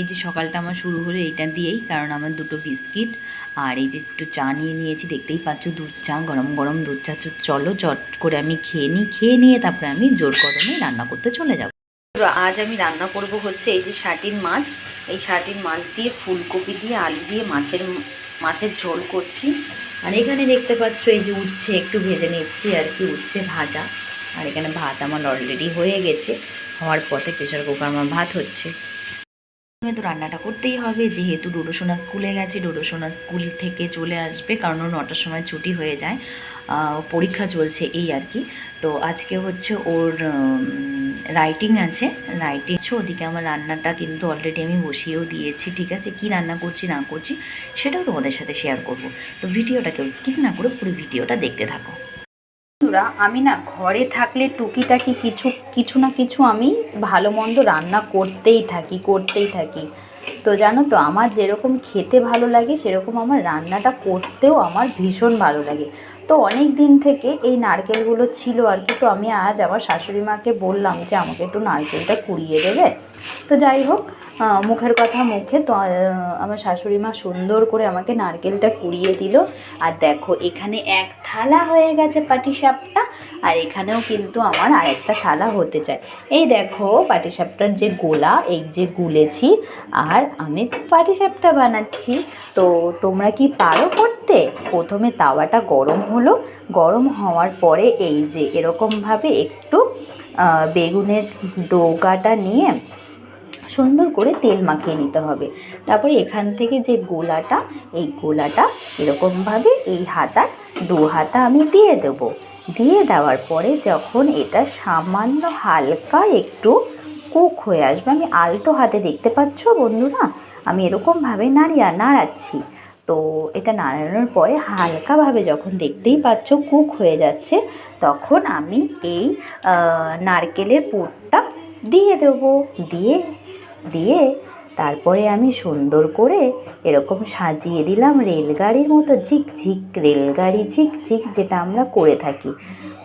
এই যে সকালটা আমার শুরু হলো এইটা দিয়েই, কারণ আমার দুটো বিস্কিট আর এই যে একটু চা নিয়ে নিয়েছি, দেখতেই পাচ্ছ দুধ চা, গরম গরম দুধ চা চলো চট করে আমি খেয়ে নিই, খেয়ে নিয়ে তারপরে আমি জোর গরমে রান্না করতে চলে যাব। আজ আমি রান্না করব হচ্ছে এই যে শাটিন মাছ, এই শাটিন মাছ দিয়ে ফুলকপি দিয়ে আলু দিয়ে মাছের মাছের ঝোল করছি। আর এখানে দেখতে পাচ্ছ এই যে উচ্ছে, একটু ভেজে নিচ্ছি আর কি, উচ্ছে ভাজা। আর এখানে ভাত আমার অলরেডি হয়ে গেছে, হওয়ার পথে প্রেশার কুকার আমার ভাত হচ্ছে। প্রথমে তো রান্নাটা করতেই হবে, যেহেতু ডোডোসোনা স্কুলে গেছে ডোডোসোনা স্কুল থেকে চলে আসবে কারণ ওর নটার সময় ছুটি হয়ে যায় পরীক্ষা চলছে এই আর কি। তো আজকে হচ্ছে ওর রাইটিং আছে রাইটিং ওদিকে আমার রান্নাটা কিন্তু অলরেডি আমি বসিয়েও দিয়েছি, ঠিক আছে? কি রান্না করছি, না করছি, সেটাও তোমাদের সাথে শেয়ার করব। তো ভিডিওটা কেউ স্কিপ না করে পুরো ভিডিওটা দেখতে থাকো। বন্ধুরা, আমি না ঘরে থাকলে টুকিটাকি কিছু কিছু না কিছু আমি ভালো মন্দ রান্না করতেই থাকি করতেই থাকি। তো জানো তো, আমার যেরকম খেতে ভালো লাগে, সেরকম আমার রান্নাটা করতেও আমার ভীষণ ভালো লাগে। তো অনেক দিন থেকে এই নারকেলগুলো ছিল আর কি, তো আমি আজ আমার শাশুড়ি মাকে বললাম যে আমাকে একটু নারকেলটা কুড়িয়ে দেবে। তো যাই হোক মুখের কথা মুখে, তো আমার শাশুড়ি মা সুন্দর করে আমাকে নারকেলটা কুড়িয়ে দিল। আর দেখো, এখানে এক থালা হয়ে গেছে পাটিসাপটা, আর এখানেও কিন্তু আমার আরেকটা থালা হতে চায়। এই দেখো, পাটিসাপটার যে গোলা, এই যে গুলেছি, আর আমি পাটিসাপটা বানাচ্ছি। তো তোমরা কি পারো করতে? প্রথমে তাওয়াটা গরম হলো। গরম হওয়ার পরে এই যে এরকমভাবে একটু বেগুনের ডোকাটা নিয়ে সুন্দর করে তেল মাখিয়ে নিতে হবে। তারপরে এখান থেকে যে গোলাটা, এই গোলাটা এরকমভাবে এই হাতার দু হাতা আমি দিয়ে দেব। দিয়ে দেওয়ার পরে যখন এটা সামান্য হালকা একটু কুক হয়ে আসবে। আমি আলতো হাতে দেখতে পাচ্ছ বন্ধুরা? আমি এরকমভাবে নাড়িয়া নাড়াচ্ছি। তো এটা নাড়ানোর পরে হালকাভাবে যখন দেখতেই পাচ্ছ কুক হয়ে যাচ্ছে, তখন আমি এই নারকেলের পুরটা দিয়ে দেবো। দিয়ে দিয়ে তারপরে আমি সুন্দর করে এরকম সাজিয়ে দিলাম রেলগাড়ির মতো ঝিক ঝিক রেলগাড়ি ঝিক ঝিক যেটা আমরা করে থাকি।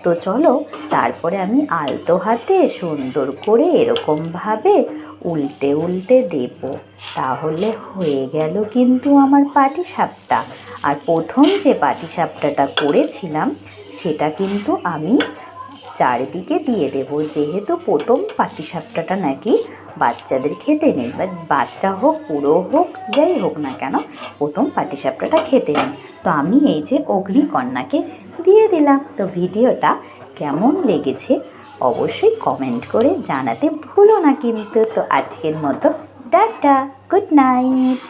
তো চলো, তারপরে আমি আলতো হাতে সুন্দর করে এরকমভাবে উল্টে উল্টে দেব। তাহলে হয়ে গেল কিন্তু আমার পাটিসাপটা। আর প্রথম যে পাটিসাপটাটা করেছিলাম, সেটা কিন্তু আমি চারিদিকে দিয়ে দেব। যেহেতু প্রথম পাটিসাপটাটা নাকি বাচ্চাদের খেতে নেই, বা বাচ্চা হোক, বুড়ো হোক, যাই হোক না কেন, প্রথম পাটিসাপটাটা খেতে নেই। তো আমি এই যে অগ্নিকন্যাকে দিয়ে দিলাম। তো ভিডিওটা কেমন লেগেছে অবশ্যই কমেন্ট করে জানাতে ভুলো না কিন্তু। তো আজকের মতো টাটা, গুড নাইট।